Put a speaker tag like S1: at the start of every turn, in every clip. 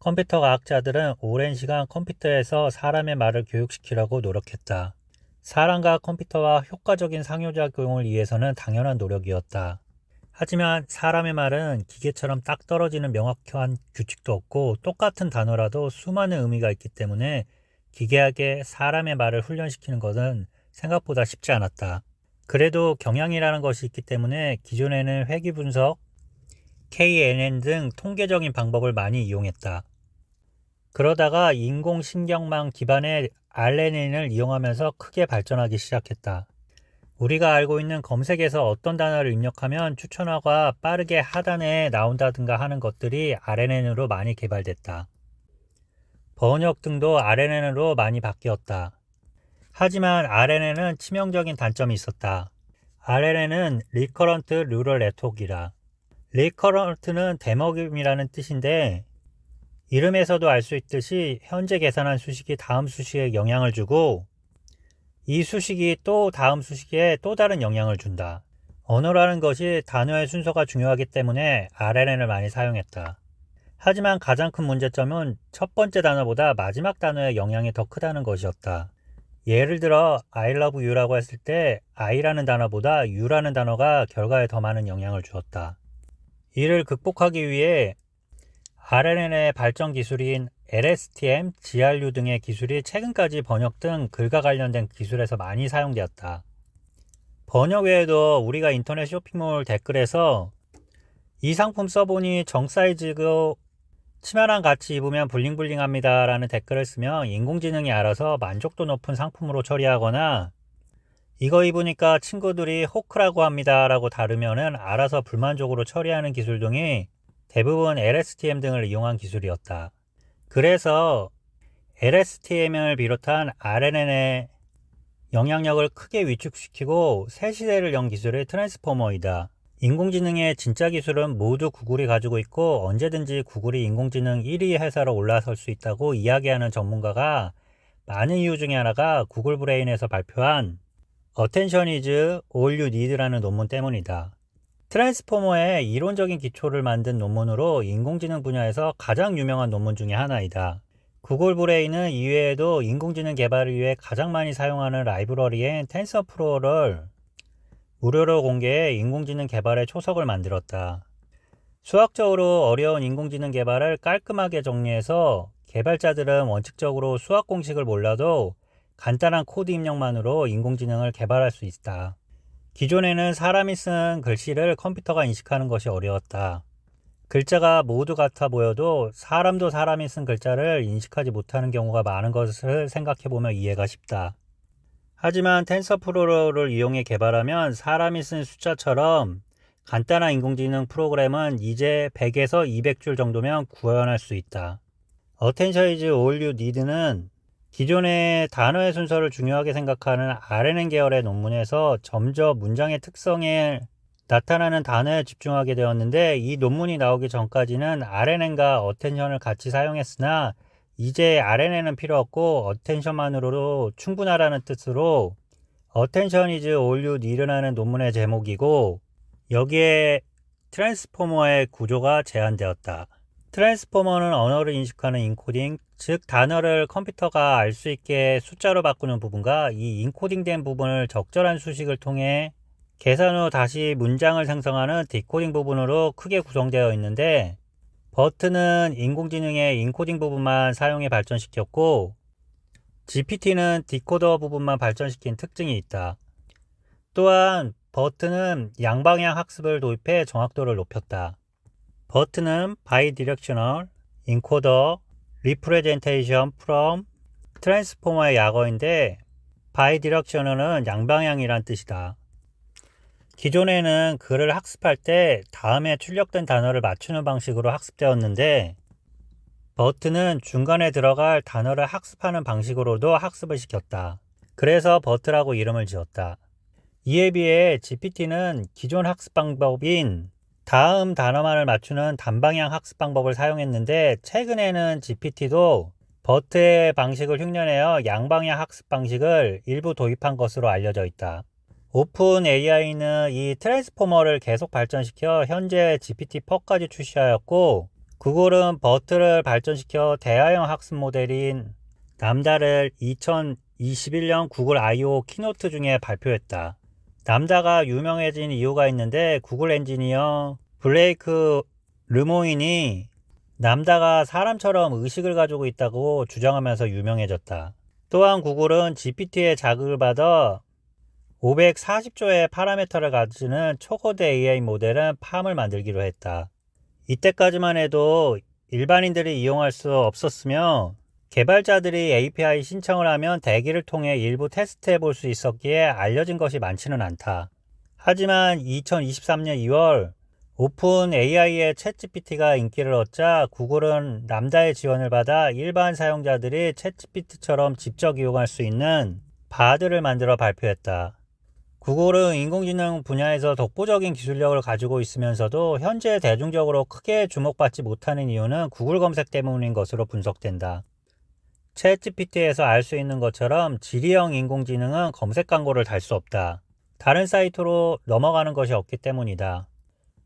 S1: 컴퓨터 과학자들은 오랜 시간 컴퓨터에서 사람의 말을 교육시키려고 노력했다. 사람과 컴퓨터와 효과적인 상호작용을 위해서는 당연한 노력이었다. 하지만 사람의 말은 기계처럼 딱 떨어지는 명확한 규칙도 없고 똑같은 단어라도 수많은 의미가 있기 때문에 기계에게 사람의 말을 훈련시키는 것은 생각보다 쉽지 않았다. 그래도 경향이라는 것이 있기 때문에 기존에는 회귀 분석, KNN 등 통계적인 방법을 많이 이용했다. 그러다가 인공신경망 기반의 RNN을 이용하면서 크게 발전하기 시작했다. 우리가 알고 있는 검색에서 어떤 단어를 입력하면 추천어가 빠르게 하단에 나온다든가 하는 것들이 RNN으로 많이 개발됐다. 번역 등도 RNN으로 많이 바뀌었다. 하지만 RNN은 치명적인 단점이 있었다. RNN은 리커런트 루럴 네트워크이라. 리커런트는 대먹음이라는 뜻인데 이름에서도 알 수 있듯이 현재 계산한 수식이 다음 수식에 영향을 주고 이 수식이 또 다음 수식에 또 다른 영향을 준다. 언어라는 것이 단어의 순서가 중요하기 때문에 RNN을 많이 사용했다. 하지만 가장 큰 문제점은 첫 번째 단어보다 마지막 단어의 영향이 더 크다는 것이었다. 예를 들어 I love you라고 했을 때 I라는 단어보다 you라는 단어가 결과에 더 많은 영향을 주었다. 이를 극복하기 위해 RNN의 발전 기술인 LSTM, GRU 등의 기술이 최근까지 번역 등 글과 관련된 기술에서 많이 사용되었다. 번역 외에도 우리가 인터넷 쇼핑몰 댓글에서 이 상품 써보니 정 사이즈고 치마랑 같이 입으면 블링블링합니다 라는 댓글을 쓰면 인공지능이 알아서 만족도 높은 상품으로 처리하거나 이거 입으니까 친구들이 호크라고 합니다 라고 다르면은 알아서 불만족으로 처리하는 기술 등이 대부분 LSTM 등을 이용한 기술이었다. 그래서 LSTM을 비롯한 RNN의 영향력을 크게 위축시키고 새 시대를 연 기술이 트랜스포머이다. 인공지능의 진짜 기술은 모두 구글이 가지고 있고 언제든지 구글이 인공지능 1위 회사로 올라설 수 있다고 이야기하는 전문가가 많은 이유 중에 하나가 구글 브레인에서 발표한 all you need라는 논문 때문이다. 트랜스포머의 이론적인 기초를 만든 논문으로 인공지능 분야에서 가장 유명한 논문 중의 하나이다. 구글 브레인은 이외에도 인공지능 개발을 위해 가장 많이 사용하는 라이브러리인 텐서프로를 무료로 공개해 인공지능 개발의 초석을 만들었다. 수학적으로 어려운 인공지능 개발을 깔끔하게 정리해서 개발자들은 원칙적으로 수학 공식을 몰라도 간단한 코드 입력만으로 인공지능을 개발할 수 있다. 기존에는 사람이 쓴 글씨를 컴퓨터가 인식하는 것이 어려웠다. 글자가 모두 같아 보여도 사람도 사람이 쓴 글자를 인식하지 못하는 경우가 많은 것을 생각해보면 이해가 쉽다. 하지만 텐서프로를 이용해 개발하면 사람이 쓴 숫자처럼 간단한 인공지능 프로그램은 이제 100에서 200줄 정도면 구현할 수 있다. 어텐셔이즈 올류 니드는 기존의 단어의 순서를 중요하게 생각하는 RNN 계열의 논문에서 점점 문장의 특성에 나타나는 단어에 집중하게 되었는데 이 논문이 나오기 전까지는 RNN과 어텐션을 같이 사용했으나 이제 RNN은 필요 없고 어텐션만으로도 충분하다는 뜻으로 is all you need라는 논문의 제목이고 여기에 트랜스포머의 구조가 제한되었다. 트랜스포머는 언어를 인식하는 인코딩, 즉 단어를 컴퓨터가 알 수 있게 숫자로 바꾸는 부분과 이 인코딩된 부분을 적절한 수식을 통해 계산 후 다시 문장을 생성하는 디코딩 부분으로 크게 구성되어 있는데 버트는 인공지능의 인코딩 부분만 사용해 발전시켰고 GPT는 디코더 부분만 발전시킨 특징이 있다. 또한 버트는 양방향 학습을 도입해 정확도를 높였다. 버튼은 바이디렉셔널, 인코더, 리프레젠테이션 프롬, 트랜스포머의 약어인데 바이디렉셔널은 양방향이란 뜻이다. 기존에는 글을 학습할 때 다음에 출력된 단어를 맞추는 방식으로 학습되었는데 버트는 중간에 들어갈 단어를 학습하는 방식으로도 학습을 시켰다. 그래서 버트라고 이름을 지었다. 이에 비해 GPT는 기존 학습 방법인 다음 단어만을 맞추는 단방향 학습 방법을 사용했는데 최근에는 GPT도 버트의 방식을 흉내내어 양방향 학습 방식을 일부 도입한 것으로 알려져 있다. 오픈 AI는 이 트랜스포머를 계속 발전시켜 현재 GPT-4까지 출시하였고 구글은 버트를 발전시켜 대화형 학습 모델인 남다를 2021년 구글 I.O. 키노트 중에 발표했다. 남다가 유명해진 이유가 있는데 구글 엔지니어 블레이크 르모인이 남다가 사람처럼 의식을 가지고 있다고 주장하면서 유명해졌다. 또한 구글은 GPT의 자극을 받아 540조의 파라미터를 가지는 초거대 AI 모델은 팜을 만들기로 했다. 이때까지만 해도 일반인들이 이용할 수 없었으며 개발자들이 API 신청을 하면 대기를 통해 일부 테스트해 볼 수 있었기에 알려진 것이 많지는 않다. 하지만 2023년 2월 오픈 AI의 챗GPT가 인기를 얻자 구글은 람다의 지원을 받아 일반 사용자들이 챗GPT처럼 직접 이용할 수 있는 바드를 만들어 발표했다. 구글은 인공지능 분야에서 독보적인 기술력을 가지고 있으면서도 현재 대중적으로 크게 주목받지 못하는 이유는 구글 검색 때문인 것으로 분석된다. 챗GPT에서 알 수 있는 것처럼 지리형 인공지능은 검색 광고를 달 수 없다. 다른 사이트로 넘어가는 것이 없기 때문이다.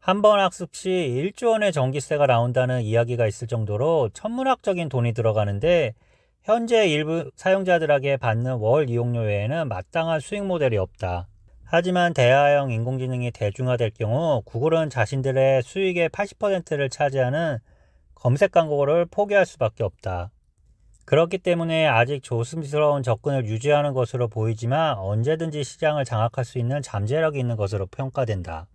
S1: 한 번 학습 시 1조 원의 전기세가 나온다는 이야기가 있을 정도로 천문학적인 돈이 들어가는데 현재 일부 사용자들에게 받는 월 이용료 외에는 마땅한 수익 모델이 없다. 하지만 대화형 인공지능이 대중화될 경우 구글은 자신들의 수익의 80%를 차지하는 검색 광고를 포기할 수밖에 없다. 그렇기 때문에 아직 조심스러운 접근을 유지하는 것으로 보이지만 언제든지 시장을 장악할 수 있는 잠재력이 있는 것으로 평가된다.